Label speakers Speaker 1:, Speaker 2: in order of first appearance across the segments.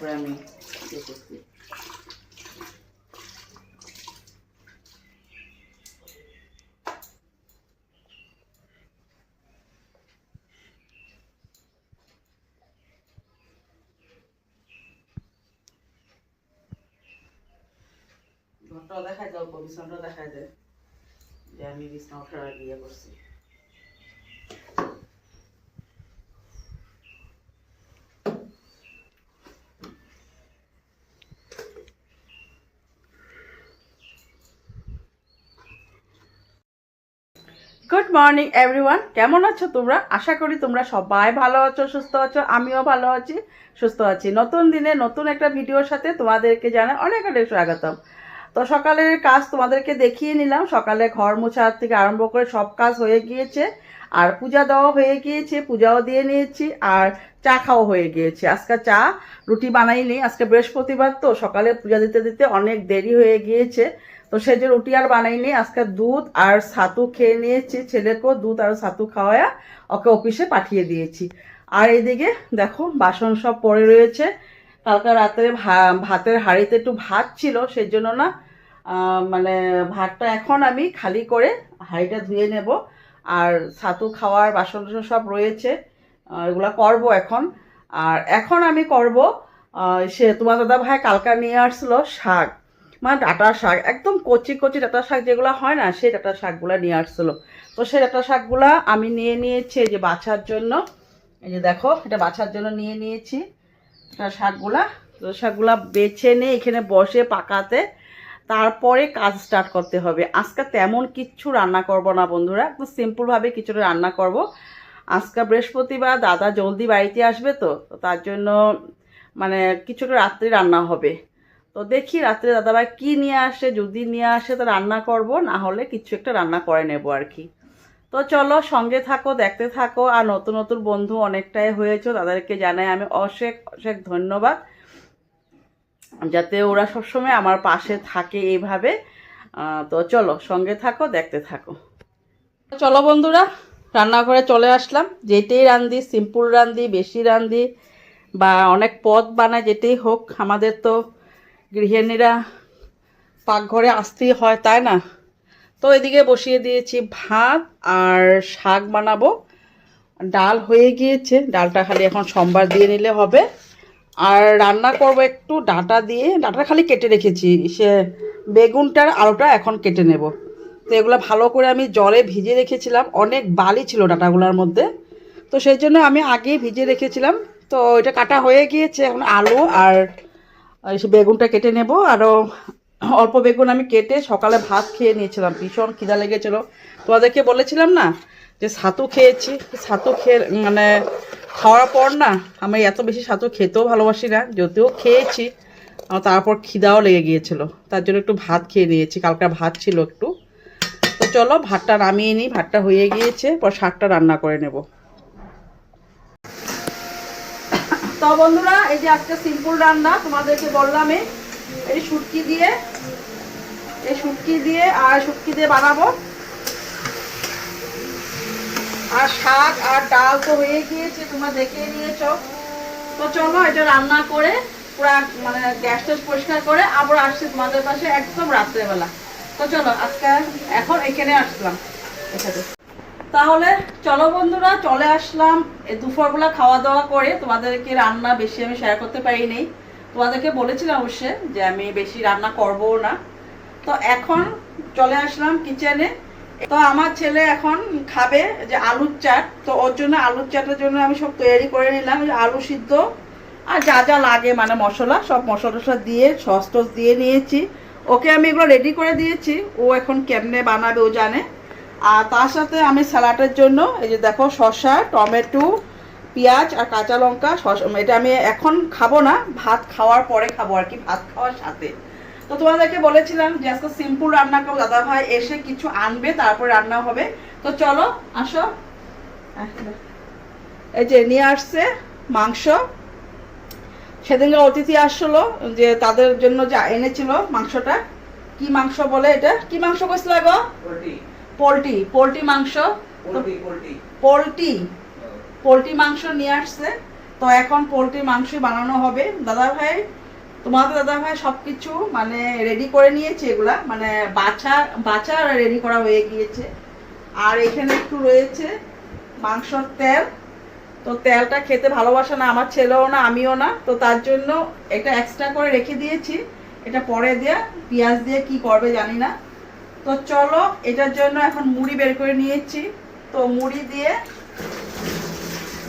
Speaker 1: তারপরে আমি দেখায় দাও বিছানাটাও দেখায় দেয় যে আমি বিছানা ওঠার আগে ইয়ে করছি। গুড মর্নিং এভরিওয়ান কেমন আছো তোমরা? আশা করি তোমরা সবাই ভালো আছো, সুস্থ আছো, আমিও ভালো আছি, সুস্থ আছি। নতুন দিনে নতুন একটা ভিডিওর সাথে তোমাদেরকে জানাই অনেক অনেক স্বাগতম। তো সকালের কাজ তোমাদেরকে দেখিয়ে নিলাম। সকালে ঘর মোছার থেকে আরম্ভ করে সব কাজ হয়ে গিয়েছে। আর পূজা দেওয়া হয়ে গিয়েছে, পূজাও দিয়ে নিয়েছি, আর চা খাওয়া হয়ে গিয়েছে। আজকে চা, রুটি বানাইনি। আজকে বৃহস্পতিবার তো, সকালে পূজা দিতে দিতে অনেক দেরি হয়ে গিয়েছে। তো সে যে রুটি আর বানাইনি আজকে দুধ আর ছাতু খেয়ে নিয়েছি ছেলেকেও, দুধ আর ছাতু খাওয়ায়া ওকে অফিসে পাঠিয়ে দিয়েছি। আর এইদিকে দেখো, বাসন সব পড়ে রয়েছে। কালকে রাত্রে ভা- ভাতের হাঁড়িতে একটু ভাত ছিল সেই জন্য না মানে ভাতটা এখন আমি খালি করে হাঁড়িটা ধুয়ে নেব। আর ছাতু খাওয়ার বাসন টাসন সব রয়েছে এগুলা করব এখন। আর এখন আমি করব সে তোমার দাদা ভাই কালকা নিয়ে আসলো শাক। মানে ডাটা শাক, একদম কচি কচি ডাটা শাক যেগুলো হয় না, সেই ডাটা শাকগুলো নিয়ে আসছিল। তো সেই ডাটা শাকগুলা আমি নিয়ে নিয়েছি যে বাছার জন্য। এই যে দেখো, এটা বাছার জন্য নিয়ে নিয়েছি শাকগুলা। তো শাকগুলা বেছে নিয়ে এখানে বসে পাকাতে তারপরে কাজ স্টার্ট করতে হবে। আজকে তেমন কিচ্ছু রান্না করব না বন্ধুরা, একটু সিম্পলভাবে কিছুটা রান্না করব। আজকে বৃহস্পতিবার, দাদা জলদি বাড়িতে আসবে তো তার জন্য মানে কিছুটা রাত্রে রান্না হবে। তো দেখি রাত্রে দাদাভাই কি নিয়ে আসে, যদি নিয়ে আসে তো রান্না করব, না হলে কিছু একটা রান্না করে নেব আর কি। তো চলো সঙ্গে থাকো, দেখতে থাকো, আর নতুন নতুন বন্ধু অনেকটাই হয়েছে, তাদেরকে জানাই আমি অশেক অশেক ধন্যবাদ। যাতে ওরা সবসময় আমার পাশে থাকে এইভাবে। তো চলো সঙ্গে থাকো, দেখতে থাকো। চলো বন্ধুরা, রান্নাঘরে চলে আসলাম। যেটাই রান্ধি, সিম্পল রান্ধি, বেশি রান্ধি, বা অনেক পদ বানায় যেটাই হোক, আমাদের তো গৃহিণীরা পাকঘরে আসতেই হয়, তাই না? তো এদিকে বসিয়ে দিয়েছি ভাত আর শাক বানাবো। ডাল হয়ে গিয়েছে, ডালটা খালি এখন সোমবার দিয়ে নিলে হবে। আর রান্না করব একটু ডাটা দিয়ে ডাটা খালি কেটে রেখেছি। সে বেগুনটার আলুটা এখন কেটে নেব। তো এগুলো ভালো করে আমি জলে ভিজে রেখেছিলাম, অনেক বালি ছিল ডাটাগুলোর মধ্যে। তো সেই জন্য আমি আগেই ভিজে রেখেছিলাম। তো এটা কাটা হয়ে গিয়েছে এখন আলু আর বেগুনটা কেটে নেব। আরও অল্প বেগুন আমি কেটে সকালে ভাত খেয়ে নিয়েছিলাম। ভীষণ খিদা লেগেছিল। তোমাদেরকে বলেছিলাম না যে ছাতু খেয়েছি। ছাতু খেয়ে মানে খাওয়ার পর না আমি এত বেশি ছাতু খেতেও ভালোবাসি না, যদিও খেয়েছি। তারপর খিদাও লেগে গিয়েছিল। তার জন্য একটু ভাত খেয়ে নিয়েছি। কালকার ভাত ছিল একটু। তো চলো ভাতটা নামিয়ে নিই। ভাতটা হয়ে গিয়েছে। পর শাকটা রান্না করে নেব। তো বন্ধুরা, এই যে আজকে সিম্পল রান্না, তোমাদেরকে বললামই এই শুটকি দিয়ে, এই শুটকি দিয়ে আর শুটকি দিয়ে বানাবো। আর শাক আর ডাল তো হয়ে গিয়েছে, তোমরা দেখে নিয়েছ। তো চলো এটা রান্না করে, পুরা মানে গ্যাস ট্যাস পরিষ্কার করে আবার আসছি তোমাদের পাশে একদম রাত্রেবেলা। তো চলো, আজকে এখন এখানে আসলাম। এখানে। তাহলে চলো বন্ধুরা, চলে আসলাম দুপুরবেলা খাওয়া দাওয়া করে। তোমাদেরকে রান্না বেশি আমি শেয়ার করতে পারিনি। তোমাদেরকে বলেছিলাম অবশ্যই যে আমি বেশি রান্না করব না। তো এখন চলে আসলাম কিচেনে তো আমার ছেলে এখন খাবে যে আলুর চাট। তো ওর জন্য আলুর চাটের জন্য আমি সব তৈরি করে নিলাম, আলু সিদ্ধ। আর যা যা লাগে মানে মশলা, সব মশলা টশলা দিয়ে সস টস দিয়ে নিয়েছি। ওকে আমি এগুলো রেডি করে দিয়েছি। ও এখন কেমনে বানাবে ও জানে। আর তার সাথে আমি স্যালাডের জন্য, এই যে দেখো শসা, টমেটো, পেঁয়াজ আর কাঁচা লঙ্কা এটা আমি এখন খাব না, ভাত খাওয়ার পরে খাব আর কি, ভাত খাওয়ার সাথে। তো তোমাদেরকে বলেছিলাম যে আজকে সিম্পল রান্না করব, দাদা ভাই এসে কিছু আনবে, তারপর রান্না হবে। তো চলো, আসো। এই যে নিয়ে আসছে মাংস। সেদিনকে অতিথি আসলো যে তাদের জন্য যা এনেছিল মাংসটা। কি মাংস বলে এটা? কি মাংস কইছিল গো?
Speaker 2: পোল্ট্রি
Speaker 1: পোলট্রি মাংস।
Speaker 2: পোল্ট্রি পোল্ট্রি
Speaker 1: মাংস নিয়ে আসছে। তো এখন পোলট্রি মাংসই বানানো হবে। দাদা ভাই তোমাদের দাদা ভাই সব কিছু মানে রেডি করে নিয়েছে এগুলা? মানে বাছা বাছা রেডি করা হয়ে গিয়েছে। আর এখানে একটু রয়েছে মাংসর তেল। তো তেলটা খেতে ভালোবাসে না আমার ছেলেও না আমিও না। তো তার জন্য এটা এক্সট্রা করে রেখে দিয়েছি। এটা পরে দিয়ে পেঁয়াজ দিয়ে কি করবে জানি না। তো চলো, এটার জন্য এখন মুড়ি বের করে নিয়েছি। তো মুড়ি দিয়ে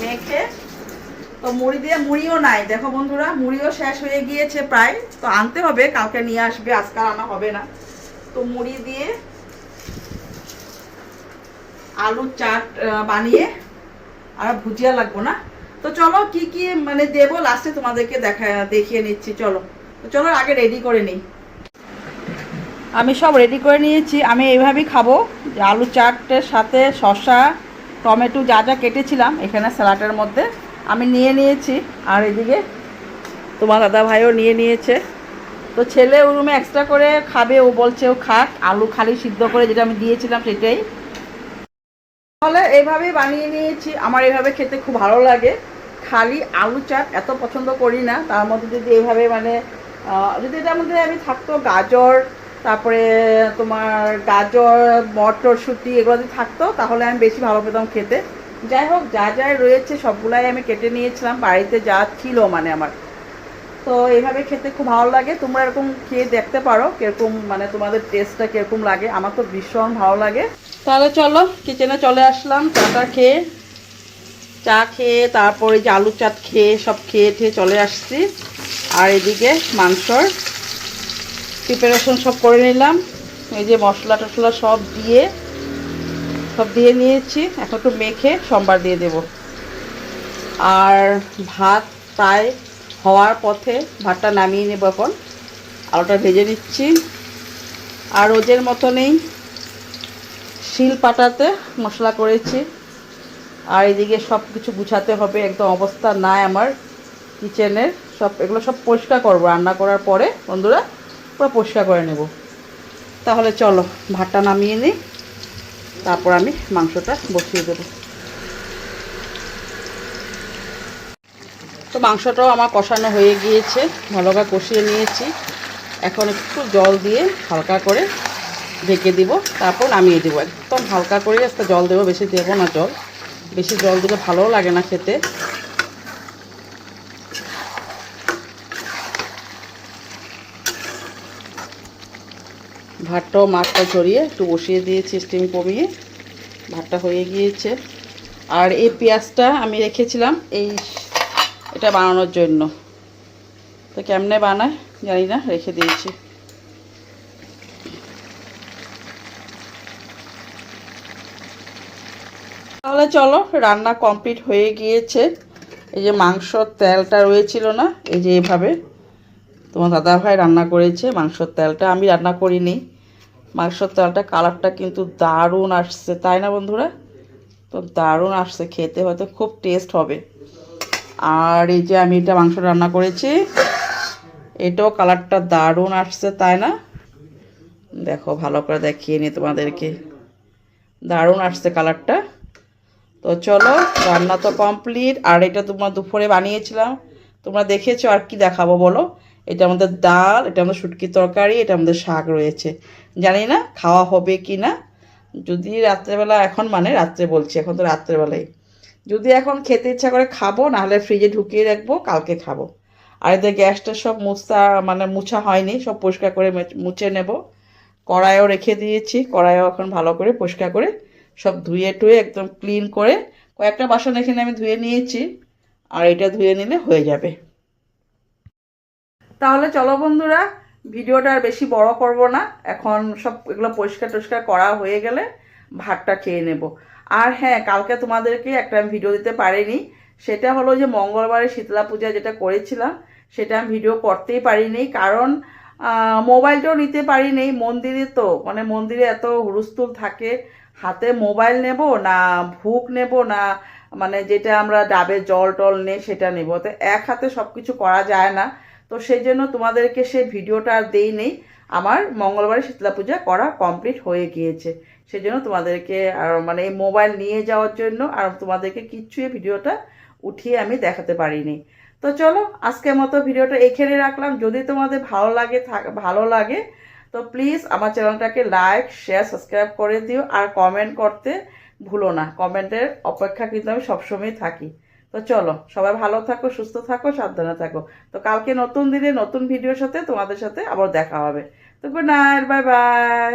Speaker 1: মেখে, তো মুড়ি দিয়ে মুড়িও নাই। দেখো বন্ধুরা, মুড়িও শেষ হয়ে গিয়েছে প্রায়। তো আনতে হবে, কালকে নিয়ে আসবে আজকাল আনা হবে না। তো মুড়ি দিয়ে আলুর চাট বানিয়ে আর ভুজিয়া লাগবো না। তো চলো, কি কি মানে দেবো? লাস্টে তোমাদেরকে দেখা, দেখিয়ে নিচ্ছি। চলো। তো চলো, আগে রেডি করে নিই। আমি সব রেডি করে নিয়েছি। আমি এইভাবেই খাব। আলু চাটের সাথে শসা, টমেটো যা যা কেটেছিলাম এখানে স্যালাডের মধ্যে আমি নিয়ে নিয়েছি। আর এদিকে তোমার দাদা ভাইও নিয়ে নিয়েছে। তো ছেলে ও রুমে এক্সট্রা করে খাবে, ও বলছে ও খাক। আলু খালি সিদ্ধ করে যেটা আমি দিয়েছিলাম সেটাই। তাহলে এইভাবেই বানিয়ে নিয়েছি। আমার এইভাবে খেতে খুব ভালো লাগে। খালি আলু চাট এত পছন্দ করি না। তার মধ্যে যদি এইভাবে মানে যদি এটার মধ্যে আমি থাকতো গাজর তারপরে তোমার গাজর, মটরশুঁটি এগুলো যদি থাকতো, তাহলে আমি বেশি ভালো পেতাম খেতে। যাই হোক, যা যা রয়েছে সবগুলাই আমি কেটে নিয়েছিলাম, বাড়িতে যা ছিল মানে আমার। তো এইভাবে খেতে খুব ভালো লাগে। তোমরা এরকম খেয়ে দেখতে পারো কীরকম মানে তোমাদের টেস্টটা কীরকম লাগে। আমার তো ভীষণ ভালো লাগে। তাহলে চলো কিচেনে চলে আসলাম চাটা খেয়ে। চা খেয়ে, তারপরে যে আলুর চাট খেয়ে, সব খেয়ে ঠেয়ে চলে আসছি। আর এদিকে মাংসর প্রিপারেশন সব করে নিলাম। এই যে মশলা টশলা সব দিয়ে সব দিয়ে নিয়েছি। এখন একটু মেখে সোমবার দিয়ে দেব। আর ভাত প্রায় হওয়ার পথে ভাতটা নামিয়ে নেব এখন। আলুটা ভেজে নিচ্ছি। আর রোজের মতনই শিল পাটাতে মশলা করেছি। আর এদিকে সব কিছু গুছাতে হবে, একদম অবস্থা নাই আমার। কিচেনের সব, এগুলো সব পরিষ্কার করব। রান্না করার পরে বন্ধুরা পুরো পরিষ্কার করে নেব। তাহলে চলো, ভাতটা নামিয়ে নিই। তারপর আমি মাংসটা বসিয়ে দেবো। তো মাংসটাও আমার কষানো হয়ে গিয়েছে, ভালো করে কষিয়ে নিয়েছি। এখন একটু জল দিয়ে হালকা করে ঢেকে দিব। তারপর নামিয়ে দেবো। একদম হালকা করে একটা জল দেবো, বেশি দেবো না জল। বেশি জল দিলে ভালোও লাগে না খেতে। ভাতটাও মাছটা ছড়িয়ে একটু বসিয়ে দিয়েছি স্টিম কমিয়ে। ভাতটা হয়ে গিয়েছে। আর এই পেঁয়াজটা আমি রেখেছিলাম এই এটা বানানোর জন্য। তো কেমনে বানায় জানি না, রেখে দিয়েছি। তাহলে চলো, রান্না কমপ্লিট হয়ে গিয়েছে। এই যে মাংসর তেলটা রয়েছিল না, এই যে এভাবে তোমার দাদা ভাই রান্না করেছে, মাংসর তেলটা আমি রান্না করিনি। মাংসর তেলটা কালারটা কিন্তু দারুণ আসছে, তাই না বন্ধুরা? তো দারুণ আসছে, খেতে হয়তো খুব টেস্ট হবে। আর এই যে আমি এটা মাংস রান্না করেছি, এটাও কালারটা দারুণ আসছে, তাই না? দেখো, ভালো করে দেখিয়ে নি তোমাদেরকে। দারুণ আসছে কালারটা। তো চলো, রান্না তো কমপ্লিট আর এটা তোমরা দুপুরে বানিয়েছিলাম। তোমরা দেখেছ আর কি দেখাবো, বলো? এটা আমাদের ডাল, এটা আমাদের শুটকি তরকারি, এটা আমাদের শাক রয়েছে। জানি না খাওয়া হবে কি না। যদি রাত্রেবেলা এখন মানে রাত্রে বলছি, এখন তো রাত্রেবেলায় যদি এখন খেতে ইচ্ছা করে খাব, নাহলে ফ্রিজে ঢুকিয়ে রাখব, কালকে খাব। আর এদের গ্যাসটা সব মুছা মানে মুছা হয়নি, সব পরিষ্কার করে মুছে নেব। কড়াইও রেখে দিয়েছি, কড়াইও এখন ভালো করে পরিষ্কার করে সব ধুয়ে টুয়ে একদম ক্লিন করে কয়েকটা বাসন এখানে আমি ধুয়ে নিয়েছি। আর এটা ধুয়ে নিলে হয়ে যাবে। তাহলে চলো বন্ধুরা, ভিডিওটা আর বেশি বড় করব না। এখন সব এগুলো পরিষ্কার টরিষ্কার করা হয়ে গেলে ভাতটা খেয়ে নেব। আর হ্যাঁ কালকে তোমাদেরকে একটা ভিডিও দিতে পারিনি। সেটা হলো যে মঙ্গলবারে শীতলা পূজা যেটা করেছিলাম, সেটা আমি ভিডিও করতেই পারিনি। কারণ মোবাইলটাও নিতে পারিনি, মন্দিরে তো মানে মন্দিরে এত হুলস্থুল থাকে। হাতে মোবাইল নেব না ভুক নেব না মানে যেটা আমরা ডাবের জল টল নেই সেটা নেব। তো এক হাতে সব কিছু করা যায় না। তো সেই জন্য তোমাদেরকে সেই ভিডিওটা আর দেই নেই। আমার মঙ্গলবারে শীতলা পূজা করা কমপ্লিট হয়ে গিয়েছে। সেই জন্য তোমাদেরকে আর মানে এই মোবাইল নিয়ে যাওয়ার জন্য আর তোমাদেরকে কিচ্ছুই ভিডিওটা উঠিয়ে আমি দেখাতে পারিনি। তো চলো, আজকের মতো ভিডিওটা এখানে রাখলাম। যদি তোমাদের ভালো লাগে ভালো লাগে, তো প্লিজ আমার চ্যানেলটাকে লাইক, শেয়ার, সাবস্ক্রাইব করে দিও। আর কমেন্ট করতে ভুলো না। কমেন্টের অপেক্ষা কিন্তু আমি সবসময় থাকি। তো চলো, সবাই ভালো থাকো, সুস্থ থাকো, সাবধানে থাকো। তো কালকে নতুন দিনে নতুন ভিডিওর সাথে তোমাদের সাথে আবার দেখা হবে। তো গুড নাইট বাই বাই